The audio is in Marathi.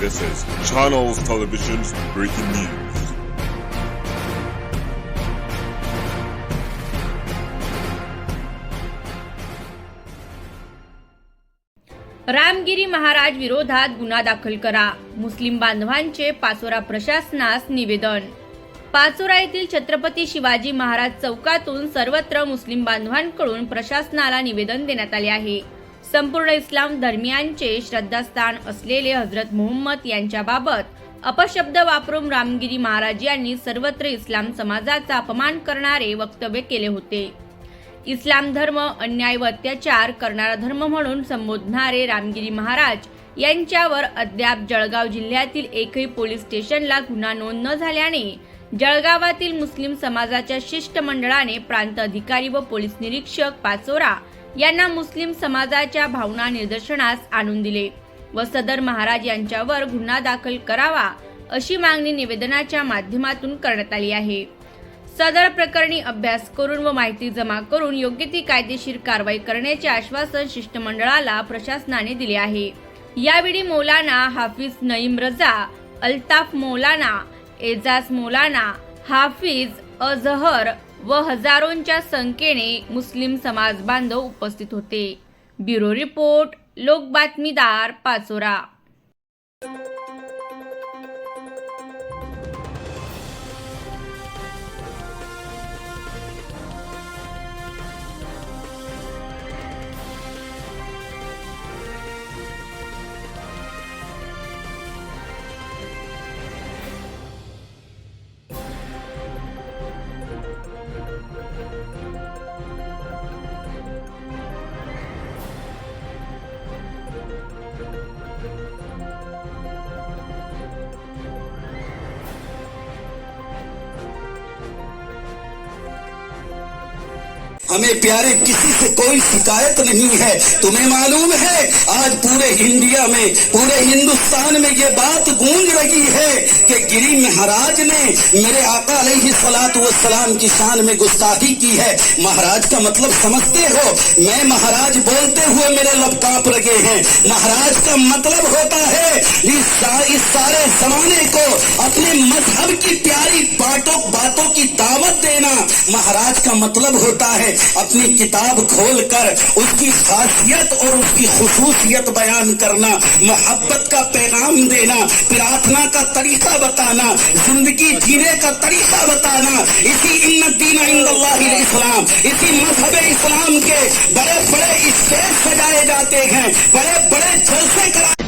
This is Channels Television's breaking news. Ramgiri Maharaj विरोधात गुन्हा दाखल करा. मुस्लिम बांधवांचे पाचोरा प्रशासनास निवेदन. पाचोरा येथील छत्रपती शिवाजी महाराज चौकातून सर्वत्र मुस्लिम बांधवांकडून प्रशासनाला निवेदन देण्यात आले आहे. संपूर्ण इस्लाम धर्मियांचे श्रद्धास्थान असलेले हजरत मोहम्मद यांच्याबाबत अपशब्द वापरून रामगिरी महाराज यांनी सर्वत्र इस्लाम समाजाचा अपमान करणारे वक्तव्य केले होते. इस्लाम धर्म अन्याय व अत्याचार करणारा धर्म म्हणून संबोधणारे रामगिरी महाराज यांच्यावर अद्याप जळगाव जिल्ह्यातील एकही पोलीस स्टेशनला गुन्हा नोंद न झाल्याने जळगावातील मुस्लिम समाजाच्या शिष्टमंडळाने प्रांत अधिकारी व पोलीस निरीक्षक पाचोरा यांना मुस्लिम समाजाच्या भावना निदर्शनास आणून दिले. व सदर महाराज यांच्यावर गुन्हा दाखल करावा अशी मागणी निवेदनाच्या माध्यमातून करण्यात आली आहे. सदर प्रकरणी अभ्यास करून व माहिती जमा करून योग्य ती कायदेशीर कारवाई करण्याचे आश्वासन शिष्टमंडळाला प्रशासनाने दिले आहे. यावेळी मौलाना हाफिज नईम रजा अल्ताफ मौलाना एजाज मौलाना हाफिज अझहर व हजारोंच्या संख्येने मुस्लिम समाज बांधव उपस्थित होते. ब्युरो रिपोर्ट लोक बातमीदार पाचोरा. हमें प्यारे किसी से कोई शिकायत नहीं है। तुम्हें मालूम है आज पूरे इंडिया में पूरे हिंदुस्तान में ये बात गूंज रही है कि गिरी महाराज ने मेरे आका सलातु व सलाम की शान में गुस्ताखी की है। महाराज का मतलब समझते हो मैं महाराज बोलते हुए मेरे लब काँप रहे हैं। महाराज का मतलब होता है इस, सा- इस सारे जमाने को अपने मज़हब की प्यारी बातों बातों की दावत देना। महाराज का मतलब होता है اپنی کتاب کھول کر اس کی خاصیت اور اس کی خصوصیت بیان کرنا، محبت کا پیغام دینا پرارتھنا کا طریقہ بتانا، زندگی جینے کا طریقہ بتانا۔ اسی امت دین عند اللہ اسلام اسی مذہب اسلام کے بڑے بڑے اسٹیج سجائے جاتے ہیں، بڑے بڑے جلسے کرائے